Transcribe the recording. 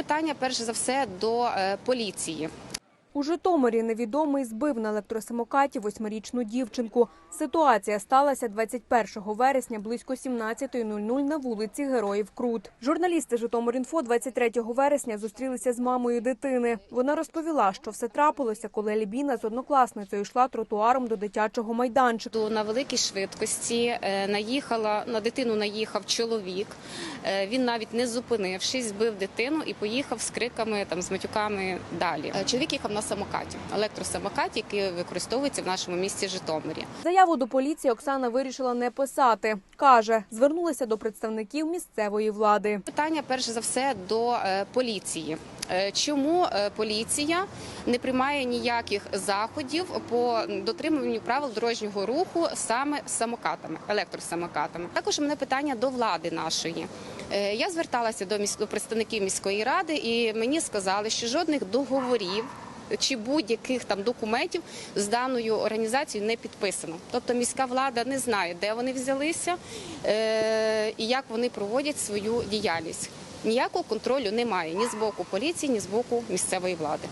Питання перш за все до е, поліції. У Житомирі невідомий збив на електросамокаті восьмирічну дівчинку. Ситуація сталася 21 вересня близько 17.00 на вулиці Героїв Крут. Журналісти Житомир.Інфо 23 вересня зустрілися з мамою дитини. Вона розповіла, що все трапилося, коли Альбіна з однокласницею йшла тротуаром до дитячого майданчику. На великій швидкості е, наїхала на дитину. Наїхав чоловік. Е, Він навіть не зупинившись, збив дитину і поїхав з криками там з матюками далі. Е, Чоловік їхав на самокаті, електросамокаті, який використовується в нашому місті Житомирі. Заяву до поліції Оксана вирішила не писати. Каже, звернулася до представників місцевої влади. Питання перш за все до е, поліції. Е, Чому е, поліція не приймає ніяких заходів по дотримуванню правил дорожнього руху саме самокатами, електросамокатами? Також у мене питання до влади нашої. Я зверталася до представників міської ради, і мені сказали, що жодних договорів. Чи будь-яких там документів з даною організацією не підписано. Тобто міська влада не знає, де вони взялися е- і як вони проводять свою діяльність. Ніякого контролю немає ні з боку поліції, ні з боку місцевої влади.